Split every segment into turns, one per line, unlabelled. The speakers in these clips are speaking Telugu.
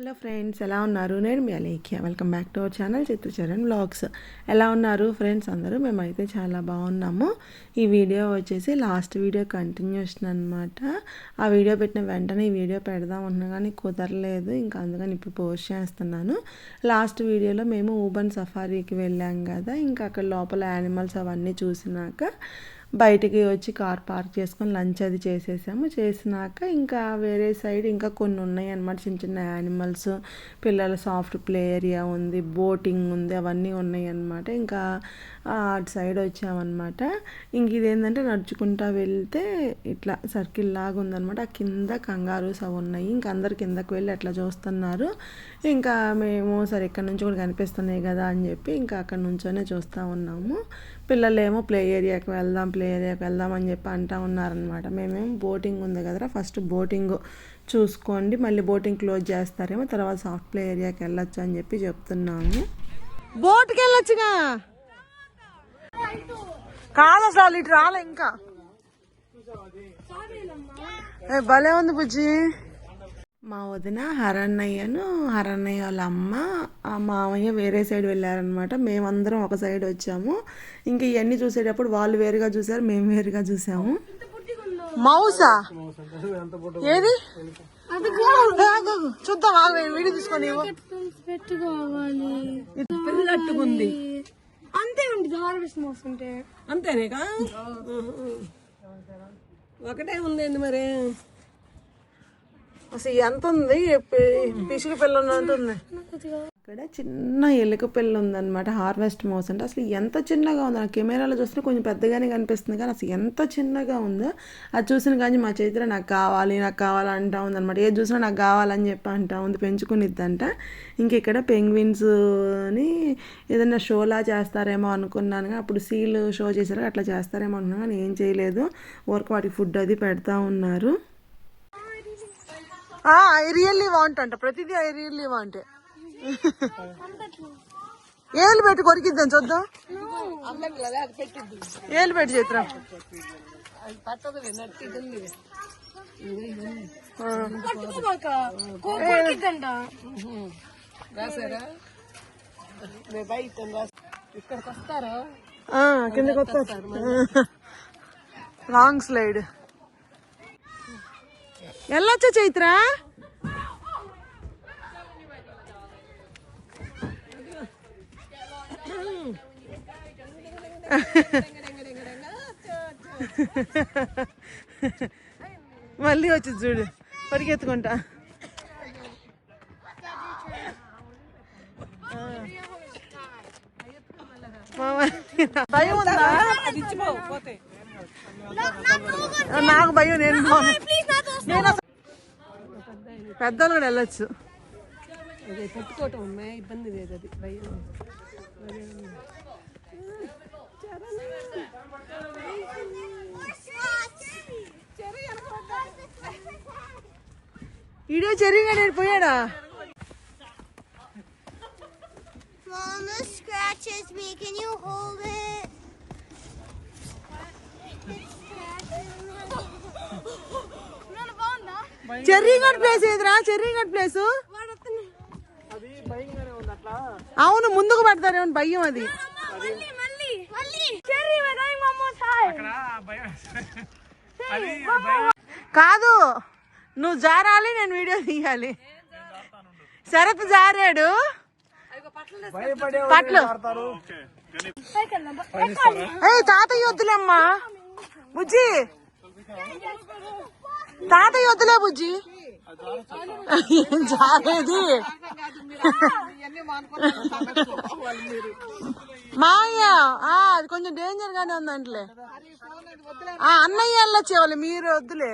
హలో ఫ్రెండ్స్ ఎలా ఉన్నారు? నేను మీ Alekhya. Welcome back to our channel Chitracharan vlogs. ఎలా ఉన్నారు ఫ్రెండ్స్ అందరూ? మేమైతే చాలా బాగున్నాము. ఈ వీడియో వచ్చేసి లాస్ట్ వీడియో కంటిన్యూషన్ అనమాట ఆ వీడియో పెట్టిన వెంటనే ఈ వీడియో పెడదాం అన్నా కానీ కుదరలేదు. ఇంకా అందుకని ఇప్పుడు పోస్ట్ చేస్తున్నాను. లాస్ట్ వీడియోలో మేము ఊబన్ సఫారీకి వెళ్ళాం కదా. ఇంకా అక్కడ లోపల యానిమల్స్ అవన్నీ చూసినాక బయటికి వచ్చి కార్ పార్క్ చేసుకొని లంచ్ అది చేసేసాము. చేసినాక ఇంకా వేరే సైడ్ ఇంకా కొన్ని ఉన్నాయి అనమాట చిన్న చిన్న యానిమల్స్ పిల్లల సాఫ్ట్ ప్లే ఏరియా ఉంది బోటింగ్ ఉంది అవన్నీ ఉన్నాయి అనమాట ఇంకా అటు సైడ్ వచ్చామన్నమాట. ఇంక ఇదేంటంటే నడుచుకుంటా వెళ్తే ఇట్లా సర్కిల్ లాగా ఉందనమాట ఆ కింద కంగారూస్ అవి ఉన్నాయి. ఇంకా అందరు కిందకు వెళ్ళి అట్లా చూస్తున్నారు. ఇంకా మేము సరే ఇక్కడ నుంచి కూడా కనిపిస్తున్నాయి కదా అని చెప్పి ఇంకా అక్కడ నుంచోనే చూస్తూ ఉన్నాము. పిల్లలేమో ప్లే ఏరియాకి వెళ్దాం ప్లే ఏరియాకి వెళ్దాం అని చెప్పి అంటా ఉన్నారనమాట మేమేమో బోటింగ్ ఉంది కదరా ఫస్ట్ బోటింగ్ చూసుకోండి మళ్ళీ బోటింగ్ క్లోజ్ చేస్తారేమో తర్వాత సాఫ్ట్ ప్లే ఏరియాకి వెళ్ళొచ్చు అని చెప్పి చెప్తున్నాము. బోట్కి వెళ్ళొచ్చుగా? కాదు అసలు ఇటు రాలే ఇంకా. భలే ఉంది బుజ్జి. మా వదిన హరన్నయ్యను హరన్నయ్య వాళ్ళ అమ్మ ఆ మామయ్య వేరే సైడ్ వెళ్ళారనమాట మేమందరం ఒక సైడ్ వచ్చాము. ఇంకా ఇవన్నీ చూసేటప్పుడు వాళ్ళు వేరుగా చూసారు మేము వేరుగా చూసాము. మౌసా? ఏది. చూద్దాం ఆగు, నేను వీడియో తీసుకొని ఇవ్వు.
పెట్టుకోవాలి. అంతే ఉంటుంది హార్వెస్ట్
అంతేనేగా? ఒకటే ఉంది మరి?
అసలు ఎంత ఉంది? పి- పిసుగు పిల్ల ఉన్నట్టు ఇక్కడ అక్కడ చిన్న ఎలుక పిల్ల ఉందన్నమాట హార్వెస్ట్ మౌస్ అంటే. అసలు ఎంత చిన్నగా ఉంది నాకు కెమెరాలో చూస్తే కొంచెం పెద్దగానే కనిపిస్తుంది కానీ అసలు ఎంత చిన్నగా ఉందో అది చూసిన కానీ మా చేతిలో నాకు కావాలి నాకు కావాలి అంటా ఉందన్నమాట. ఏది చూసినా నాకు కావాలని చెప్పి అంటా ఉంది పెంచుకునిద్దంట. ఇంక ఇక్కడ పెంగ్విన్స్ని ఏదైనా షోలా చేస్తారేమో అనుకున్నాను కానీ అప్పుడు సీల్ షో చేశారు అట్లా చేస్తారేమో అనుకున్నాను కానీ ఏం చేయలేదు. ఊరికి వాటికి ఫుడ్ అది పెడతా ఉన్నారు. ఐ రియల్లీ వాంట్ అంట. ప్రతిదీ ఐ రియల్లీ వాంట్ ఏళ్ళు పెట్టి కొరికిద్దాం చూద్దాం. ఏళ్ళు పెట్టి
కొరికిద్దంట
ఇక్కడికి వస్తారా
కిందకి వస్తా లాంగ్ స్లైడ్ వెళ్ళొచ్చా చైత్ర. మళ్ళీ వచ్చి చూడు పరిగెత్తుకుంటా. భయం ఉందా? నాకు భయం నేను పెద్దలు కూడా వెళ్ళొచ్చు
అది పట్టుకోవటం అమ్మాయి ఇబ్బంది లేదు అది భయం
వీడియో చెరిగా నేను పోయాడా
Mama scratches me. Can you hold it?
Cherrygad place ఏదిరా? చెర్రీగడ్ ప్లేస్ అవును ముందుకు పడతారేమో భయం అది. కాదు నువ్వు జారాలి నేను వీడియో తీయాలి. శరత్ జారాడు. పట్లు. ఏ తాతయ్య వద్దులేమ్మా బుజ్జి తాతయ్య వద్దులే బుజ్జి. ఏం జారేది మాయ ఆ, అది కొంచెం డేంజర్ గానే ఉందంటలే. ఆ, అన్నయ్య వెళ్ళొచ్చేవాళ్ళు మీరు వద్దులే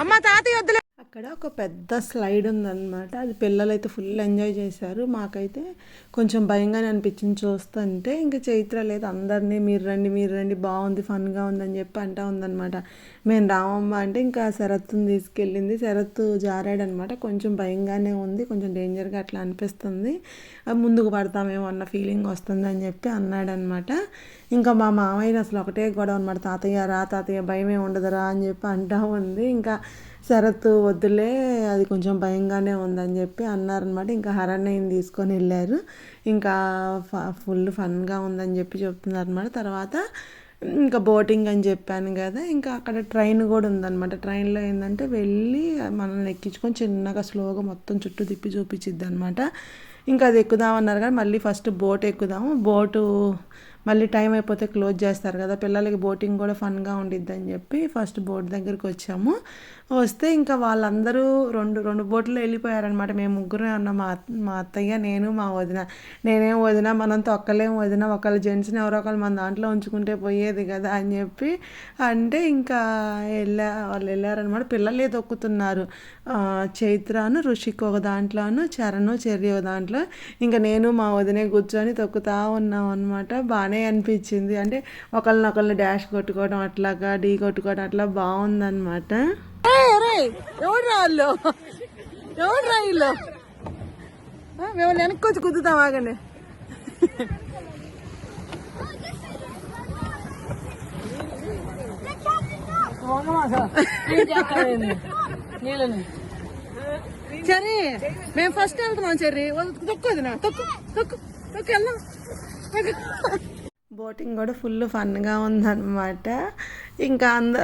అమ్మ తాతయ్య వద్దులే అక్కడ ఒక పెద్ద స్లైడ్ ఉందన్నమాట. అది పిల్లలు అయితే ఫుల్ ఎంజాయ్ చేశారు. మాకైతే కొంచెం భయంగానే అనిపించింది. చూస్తుంటే ఇంకా చైత్ర లేదు. అందరినీ మీరు రండి మీరు రండి బాగుంది ఫన్గా ఉందని చెప్పి అంటా ఉందన్నమాట. మేము రామమ్మ అంటే ఇంకా శరత్తుని తీసుకెళ్ళింది. శరత్తు జారాడనమాట కొంచెం భయంగానే ఉంది. కొంచెం డేంజర్గా అట్లా అనిపిస్తుంది. ముందుకు పడతామేమో అన్న ఫీలింగ్ వస్తుంది అని చెప్పి అన్నాడనమాట ఇంకా మా మామయ్య అసలు ఒకటే గొడవ అనమాట తాతయ్య రా తాతయ్య భయమే ఉండదురా అని చెప్పి అంటా ఉంది. ఇంకా శరత్ వద్దులే అది కొంచెం భయంగానే ఉందని చెప్పి అన్నారనమాట ఇంకా హరణ్యని తీసుకొని వెళ్ళారు. ఇంకా ఫుల్ ఫన్గా ఉందని చెప్పి చెప్తున్నారు అనమాట తర్వాత ఇంకా బోటింగ్ అని చెప్పాను కదా ఇంకా అక్కడ ట్రైన్ కూడా ఉందన్నమాట. ట్రైన్లో ఏంటంటే వెళ్ళి మనల్ని ఎక్కించుకొని చిన్నగా స్లోగా మొత్తం చుట్టూ తిప్పి చూపించిద్ది అనమాట ఇంకా అది ఎక్కుదామన్నారు కానీ మళ్ళీ ఫస్ట్ బోట్ ఎక్కుదాము. బోటు మళ్ళీ టైం అయిపోతే క్లోజ్ చేస్తారు కదా పిల్లలకి బోటింగ్ కూడా ఫన్గా ఉండిద్దని చెప్పి ఫస్ట్ బోట్ దగ్గరికి వచ్చాము. వస్తే ఇంకా వాళ్ళందరూ రెండు రెండు బోట్లు వెళ్ళిపోయారనమాట మేము ముగ్గురే ఉన్న మా మా అత్తయ్య నేను మా వదిన. నేనేం వదిన మనం తొక్కలేం వదిన. ఒకళ్ళు జెంట్స్ని ఎవరో ఒకళ్ళు మన దాంట్లో ఉంచుకుంటే పోయేది కదా అని చెప్పి అంటే ఇంకా వెళ్ళా వాళ్ళు వెళ్ళారనమాట పిల్లలే తొక్కుతున్నారు. చైత్రాను ఋషిక్ ఒక దాంట్లోను చరణు చెర్రి ఒక దాంట్లో. ఇంకా నేను మా వదినే కూర్చొని తొక్కుతా ఉన్నాం అనమాట బాగానే అనిపించింది. అంటే ఒకళ్ళనొకళ్ళని డాష్ కొట్టుకోవడం అట్లాగా ఢీ కొట్టుకోవడం అట్లా బాగుందన్నమాట.
ఎవరు రాళ్ళు ఎవరు రాయిల్లో మేము వెనక్కి వచ్చి కుదుతాం ఆగండి. చెర్రీ మేము ఫస్ట్ వెళ్తున్నాం చెర్రీ. తొక్కుది నా తొక్కు తొక్కు తొక్కు వెళ్దాం.
బోటింగ్ కూడా ఫుల్ ఫన్గా ఉందన్నమాట. ఇంకా అంద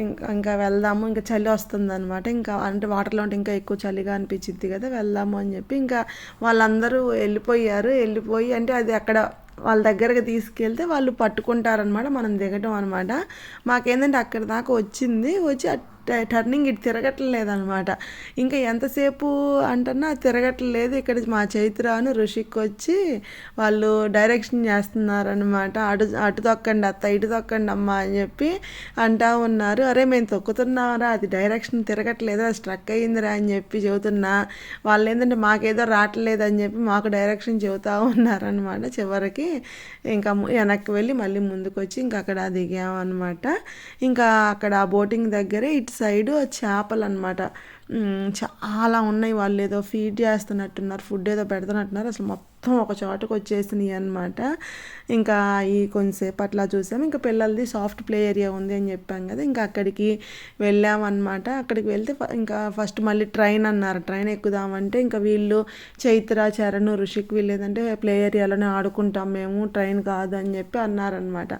ఇంకా ఇంకా వెళ్దాము ఇంకా చలి వస్తుంది అనమాట ఇంకా అంటే వాటర్లో ఉంటే ఇంకా ఎక్కువ చలిగా అనిపించింది కదా వెళ్దాము అని చెప్పి ఇంకా వాళ్ళందరూ వెళ్ళిపోయారు. వెళ్ళిపోయి అంటే అది అక్కడ వాళ్ళ దగ్గరకు తీసుకెళ్తే వాళ్ళు పట్టుకుంటారనమాట మనం దిగటం అనమాట మాకేంటంటే అక్కడ దాకా వచ్చింది. వచ్చి అట్ టర్నింగ్ ఇటు తిరగట్లేదు అనమాట ఇంకా ఎంతసేపు అంటున్నా తిరగట్లేదు. ఇక్కడ మా చైత్రాను ఋషికి వచ్చి వాళ్ళు డైరెక్షన్ చేస్తున్నారనమాట. అటు అటు తొక్కండి అత్త ఇటు తొక్కండి అమ్మ అని చెప్పి అంటా ఉన్నారు. అరే మేము తొక్కుతున్నారా అది డైరెక్షన్ తిరగట్లేదు అది స్ట్రక్ అయ్యిందిరా అని చెప్పి చెబుతున్నా. వాళ్ళు ఏంటంటే మాకేదో రావట్లేదు అని చెప్పి మాకు డైరెక్షన్ చెబుతూ ఉన్నారనమాట. చివరికి ఇంకా వెనక్కి వెళ్ళి మళ్ళీ ముందుకు వచ్చి ఇంకా అక్కడ దిగామన్నమాట ఇంకా అక్కడ ఆ బోటింగ్ దగ్గరే ఇటు సైడు చేపలు అనమాట చాలా ఉన్నాయి వాళ్ళు ఏదో ఫీడ్ చేస్తున్నట్టున్నారు ఫుడ్ ఏదో పెడుతున్నట్టున్నారు. అసలు మొత్తం మొత్తం ఒక చోటకు వచ్చేసినాయి అనమాట ఇంకా ఈ కొంతసేపు అట్లా చూసాం. ఇంకా పిల్లలది సాఫ్ట్ ప్లే ఏరియా ఉంది అని చెప్పాం కదా. ఇంకా అక్కడికి వెళ్ళామన్నమాట అక్కడికి వెళ్తే ఇంకా ఫస్ట్ మళ్ళీ ట్రైన్ అన్నారు. ట్రైన్ ఎక్కుదామంటే ఇంకా వీళ్ళు చైత్ర చరణ్ ఋషిక్ వీళ్ళు ప్లే ఏరియాలోనే ఆడుకుంటాం మేము. ట్రైన్ కాదు అని చెప్పి అన్నారనమాట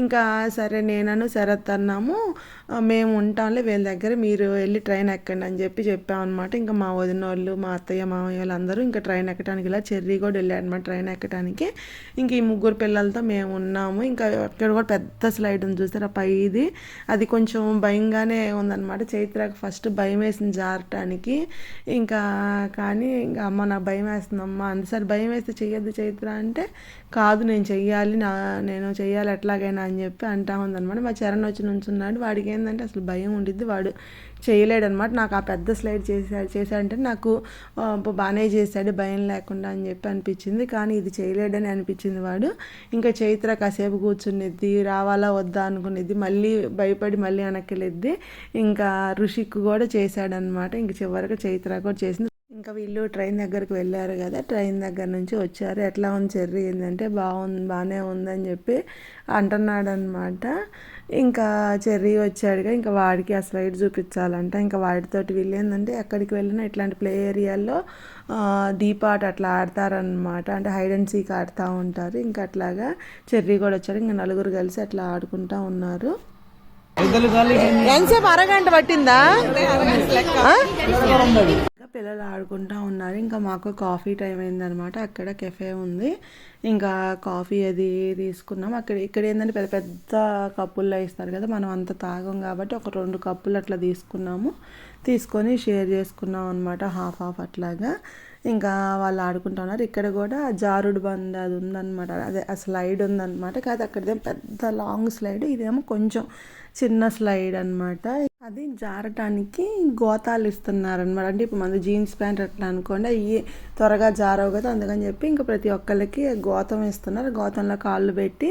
ఇంకా సరే నేనను శరత్ అన్నాము. మేము ఉంటాంలే వీళ్ళ దగ్గర. మీరు వెళ్ళి ట్రైన్ ఎక్కండి అని చెప్పి చెప్పామన్నమాట. ఇంకా మా వదిన వాళ్ళు మా అత్తయ్య మామయ్య వాళ్ళందరూ ఇంకా ట్రైన్ ఎక్కడానికి ఇలా చెర్రీ కూడా వెళ్ళాయి అనమాట ట్రైన్ ఎక్కడానికి ఇంక ఈ ముగ్గురు పిల్లలతో మేము ఉన్నాము. ఇంకా అక్కడ కూడా పెద్ద స్లైడ్ ఉంది చూసారా? పైది. అది కొంచెం భయంగానే ఉందన్నమాట. చైత్రకు ఫస్ట్ భయం వేసింది జారటానికి. ఇంకా కానీ ఇంకా అమ్మ నాకు భయం వేస్తుంది. అమ్మ అందుసారి భయం వేస్తే చెయ్యొద్దు చైత్ర అంటే కాదు నేను చెయ్యాలి. నా నేను చెయ్యాలి ఎట్లాగైనా అని చెప్పి అంటా ఉందన్నమాట. మా చరణ్ వచ్చి నుంచున్నాడు. వాడికి ఏంటంటే అసలు భయం ఉండిద్ది. వాడు చేయలేడనమాట నాకు ఆ పెద్ద స్లైడ్ చేశాడు చేశాడంటే నాకు బాగానే చేశాడు భయం లేకుండా అని చెప్పి అనిపించింది. కానీ ఇది చేయలేడని అనిపించింది వాడు. ఇంకా చైత్ర కాసేపు కూర్చునిద్ది రావాలా వద్దా అనుకునేది మళ్ళీ భయపడి మళ్ళీ వెనక్కి వెళ్ళిద్ది ఇంకా ఋషిక్ కూడా చేశాడనమాట ఇంక చివరికి చైత్ర కూడా చేసింది. ఇంకా వీళ్ళు ట్రైన్ దగ్గరికి వెళ్ళారు కదా ట్రైన్ దగ్గర నుంచి వచ్చారు. ఎట్లా ఉంది చెర్రీ? ఏంటంటే బాగుంది బాగానే ఉందని చెప్పి అంటున్నాడు అనమాట ఇంకా చెర్రీ వచ్చాడుగా. ఇంకా వాడికి ఆ స్లైడ్ చూపించాలంట. ఇంకా వాడితోటి వీళ్ళు ఏంటంటే ఎక్కడికి వెళ్ళినా ఇట్లాంటి ప్లే ఏరియాల్లో డీప్ ఆట అట్లా ఆడతారనమాట అంటే హైడ్ అండ్ సీక్ ఆడుతూ ఉంటారు. ఇంకా అట్లాగా చెర్రీ కూడా వచ్చాడు. ఇంకా నలుగురు కలిసి అట్లా ఆడుకుంటూ ఉన్నారు.
ఎంతసేపు అరగంట పట్టిందా?
ఇంకా పిల్లలు ఆడుకుంటూ ఉన్నారు. ఇంకా మాకు కాఫీ టైం అయిందనమాట అక్కడ కెఫే ఉంది. ఇంకా కాఫీ అది తీసుకున్నాం. అక్కడ ఇక్కడ ఏంటంటే పెద్ద పెద్ద కప్పుల్లో ఇస్తారు కదా మనం అంత తాగం కాబట్టి ఒక రెండు కప్పులు అట్లా తీసుకున్నాము. తీసుకొని షేర్ చేసుకున్నాం అనమాట హాఫ్ హాఫ్ అట్లాగా. ఇంకా వాళ్ళు ఆడుకుంటా ఉన్నారు. ఇక్కడ కూడా జారుడు బండ్ అది ఉందన్నమాట. అదే ఆ స్లైడ్ ఉందన్నమాట. కాదు అక్కడదేమో పెద్ద లాంగ్ స్లైడ్ ఇదేమో కొంచెం చిన్న స్లైడ్ అన్నమాట. అది జారటానికి గోతాలు ఇస్తున్నారు అనమాట అంటే ఇప్పుడు మన జీన్స్ ప్యాంట్ అట్లా అనుకోండి అవి త్వరగా జారవు కదా అందుకని చెప్పి ఇంకా ప్రతి ఒక్కరికి గోతం ఇస్తున్నారు. గోతంలో కాళ్ళు పెట్టి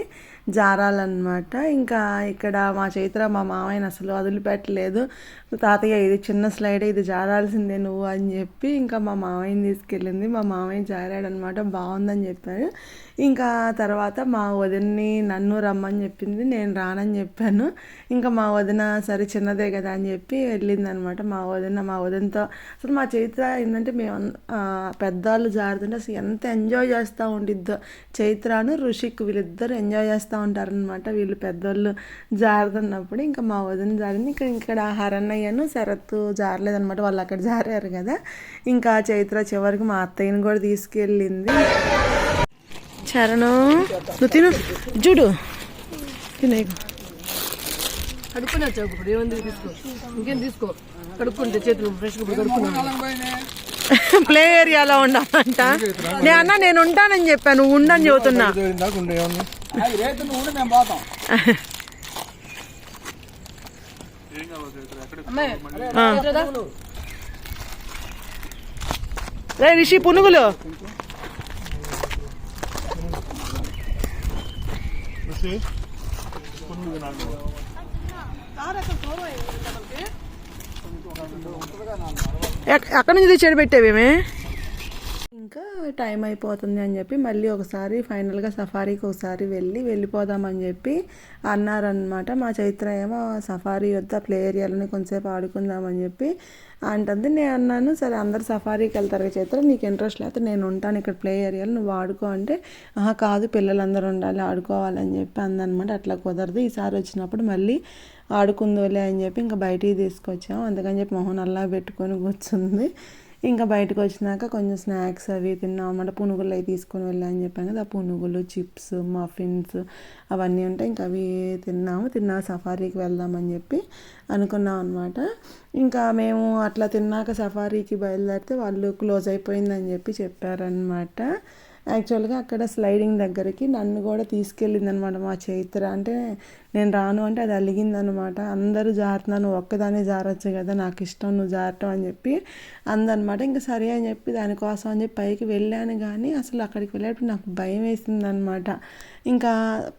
జారాలన్నమాట. ఇంకా ఇక్కడ మా చైత్ర మా మామయ్యని అసలు వదిలిపెట్టలేదు. తాతయ్య ఇది చిన్న స్లైడ్ ఇది జారాల్సిందే నువ్వు అని చెప్పి ఇంకా మా మామయ్యని తీసుకెళ్ళింది. మా మామయ్య జారాడనమాట బాగుందని చెప్పారు. ఇంకా తర్వాత మా వదిన్ని నన్ను రమ్మని చెప్పింది. నేను రానని చెప్పాను. ఇంకా మా వదిన సరే చిన్నదే కదా అని చెప్పి వెళ్ళిందనమాట మా వదిన. మా వదినతో అసలు మా చైత్ర ఏంటంటే మేము పెద్దవాళ్ళు జారుతుంటే అసలు ఎంత ఎంజాయ్ చేస్తూ ఉండిద్దో. చైత్రను ఋషిక్ వీళ్ళిద్దరు ఎంజాయ్ చేస్తూ ఉంటారనమాట వీళ్ళు పెద్దోళ్ళు జారుతున్నప్పుడు ఇంకా మా వదిన జారింది. ఇంకా ఇక్కడ హరన్నయ్యను శరత్ జారలేదనమాట వాళ్ళు అక్కడ జారారు కదా. ఇంకా చైత్ర చివరికి మా అత్తయ్యని కూడా తీసుకెళ్ళింది. చరణు నువ్వు తిను. చూడు. తినేకు
కడుక్కునే వచ్చావు ఇప్పుడు. ఏముంది? తీసుకో. ఇంకేం తీసుకో? కడుక్కుంటే చేతులు ఫ్రెష్గా ఇప్పుడు కడుక్కున్నాను.
ప్లే ఏరియాలో ఉండాలంట. నేను అన్న నేను ఉంటానని చెప్పాను నువ్వు ఉండని చెబుతున్నా. రే రిషి పునుగులు. ఎక్- ఎక్కడి నుంచి తెచ్చాడు పెట్టావేమే టైం అయిపోతుంది అని చెప్పి మళ్ళీ ఒకసారి ఫైనల్గా సఫారీకి ఒకసారి వెళ్ళి వెళ్ళిపోదామని చెప్పి అన్నారనమాట మా చైత్ర ఏమో సఫారీ వద్ద ప్లే ఏరియాలోనే కొంతసేపు ఆడుకుందామని చెప్పి అంటుంది. నేను అన్నాను సరే అందరు సఫారీకి వెళ్తారు చైత్ర నీకు ఇంట్రెస్ట్ లేకపోతే నేను ఉంటాను ఇక్కడ ప్లే ఏరియాలో నువ్వు ఆడుకో అంటే ఆహా కాదు పిల్లలందరూ ఉండాలి ఆడుకోవాలని చెప్పి అందనమాట అట్లా కుదరదు. ఈసారి వచ్చినప్పుడు మళ్ళీ ఆడుకుందోలే అని చెప్పి ఇంకా బయటికి తీసుకొచ్చాము. అందుకని చెప్పి మొహం అలా పెట్టుకొని కూర్చుంది. ఇంకా బయటకు వచ్చినాక కొంచెం స్నాక్స్ అవి తిన్నాం అన్నమాట. పునుగులు అవి తీసుకొని వెళ్ళా అని చెప్పాను కదా. ఆ పునుగులు చిప్స్ మఫిన్స్ అవన్నీ ఉంటాయి ఇంకా అవి తిన్నాము. తిన్నా సఫారీకి వెళ్దామని చెప్పి అనుకున్నాం అనమాట ఇంకా మేము అట్లా తిన్నాక సఫారీకి బయలుదేరితే వాళ్ళు క్లోజ్ అయిపోయిందని చెప్పి చెప్పారనమాట యాక్చువల్గా అక్కడ స్లైడింగ్ దగ్గరికి నన్ను కూడా తీసుకెళ్ళింది అనమాట మా చైత్ర. అంటే నేను రాను అంటే అది అలిగిందనమాట. అందరూ జారుతున్నాను ఒక్కదానే జారొచ్చు కదా నాకు ఇష్టం నువ్వు జారటం అని చెప్పి అందనమాట. ఇంకా సరే అని చెప్పి దానికోసం అని చెప్పి పైకి వెళ్ళాను కానీ అసలు అక్కడికి వెళ్ళేటప్పుడు నాకు భయం వేసిందనమాట. ఇంకా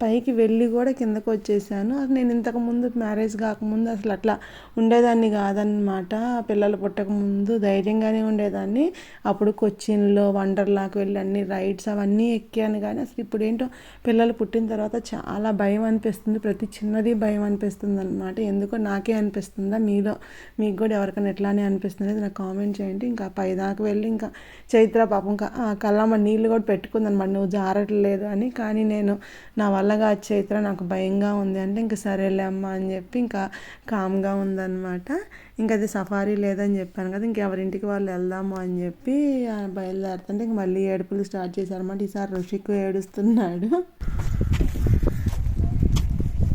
పైకి వెళ్ళి కూడా కిందకు వచ్చేసాను. అసలు నేను ఇంతకు ముందు మ్యారేజ్ కాకముందు అసలు అట్లా ఉండేదాన్ని కాదనమాట. పిల్లలు పుట్టక ముందు ధైర్యంగానే ఉండేదాన్ని. అప్పుడు కొచ్చిన్లో వండర్లాకి వెళ్ళి అన్ని రైడ్స్ అవన్నీ ఎక్కాను కానీ అసలు ఇప్పుడు ఏంటో పిల్లలు పుట్టిన తర్వాత చాలా భయం అనిపిస్తుంది. ప్రతి చిన్నది భయం అనిపిస్తుంది అనమాట ఎందుకో నాకే అనిపిస్తుందా? మీలో మీకు కూడా ఎవరికైనా ఎట్లానే అనిపిస్తుంది నాకు కామెంట్ చేయండి. ఇంకా పైదాకా వెళ్ళి ఇంకా చైత్ర పాపం ఆ కళ్ళమ్మ నీళ్ళు కూడా పెట్టుకుందనమాట నువ్వు జారట్లేదు అని. కానీ నేను నా వల్లగా చైత్ర నాకు భయంగా ఉంది అంటే ఇంకా సరేలే అమ్మ అని చెప్పి ఇంకా కామ్గా ఉందన్నమాట. ఇంకా అది సఫారీ లేదని చెప్పాను కదా ఇంకెవరింటికి వాళ్ళు వెళ్దాము అని చెప్పి బయలుదేరుతుంటే ఇంక మళ్ళీ ఏడుపులు స్టార్ట్ చేశారన్నమాట. ఈసారి ఋషిక్ ఏడుస్తున్నాడు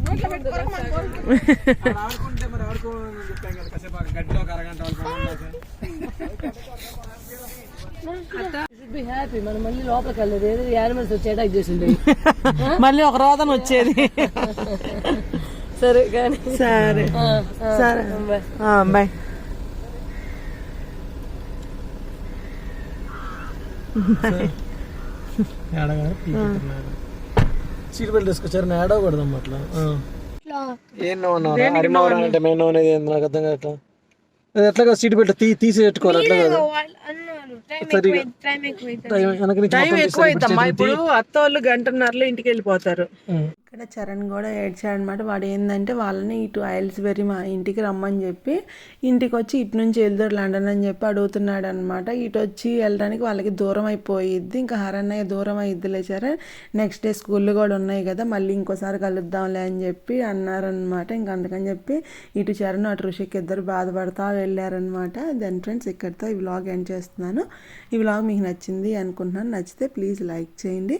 ఆడుకుంటే మరి ఆడుకోవాలని చెప్పాం కదా కాసేపు ఆ గడ్డిలో ఒక అరగంట వాళ్ళు పడుకున్నాక
బి హ్యాపీ మనం మళ్ళీ లోపలికి వెళ్ళలేదు ఏదో యానిమల్స్ వచ్చి అటాక్ చేసిండే
మళ్ళీ ఒక రోదన వచ్చేది
సరే కానీ
సరే సరే బాయ్
సీట్ బెల్ట్ వేసుకొచ్చారు నేను ఏడవకూడదు అట్లా ఏం అంటే మేము నాకు అర్థం కావట్లా? అది ఎట్లా కాదు సీట్ బెల్ట్ తీ తీసి పెట్టుకోవాలి అట్లా కాదు. సరిగా టైం
ఎక్కువ ఇప్పుడు అత్త వాళ్ళు గంటన్నరలో ఇంటికి వెళ్ళిపోతారు. ఇక్కడ చరణ్ కూడా ఏడ్చాడనమాట. వాడు ఏంటంటే వాళ్ళని ఇటు ఐల్స్బెరీ మా ఇంటికి రమ్మని చెప్పి ఇంటికి వచ్చి ఇటు నుంచి వెళ్తాడు లండన్ అని చెప్పి అడుగుతున్నాడు అనమాట ఇటు వచ్చి వెళ్ళడానికి వాళ్ళకి దూరం అయిపోయిద్ది. ఇంకా హరన్నయ్య దూరం అయిద్దిలే చరణ్ నెక్స్ట్ డే స్కూల్ కూడా ఉన్నాయి కదా మళ్ళీ ఇంకోసారి కలుద్దాంలే అని చెప్పి అన్నారనమాట. ఇంకా అందుకని చెప్పి ఇటు చరణ్ అటు ఋషికి ఇద్దరు బాధపడతా వెళ్ళారనమాట. దెన్ ఫ్రెండ్స్ ఇక్కడితో ఈ వ్లాగ్ ఎండ్ చేస్తున్నాను. ఈ వ్లాగ్ మీకు నచ్చింది అనుకుంటున్నాను. నచ్చితే ప్లీజ్ లైక్ చేయండి.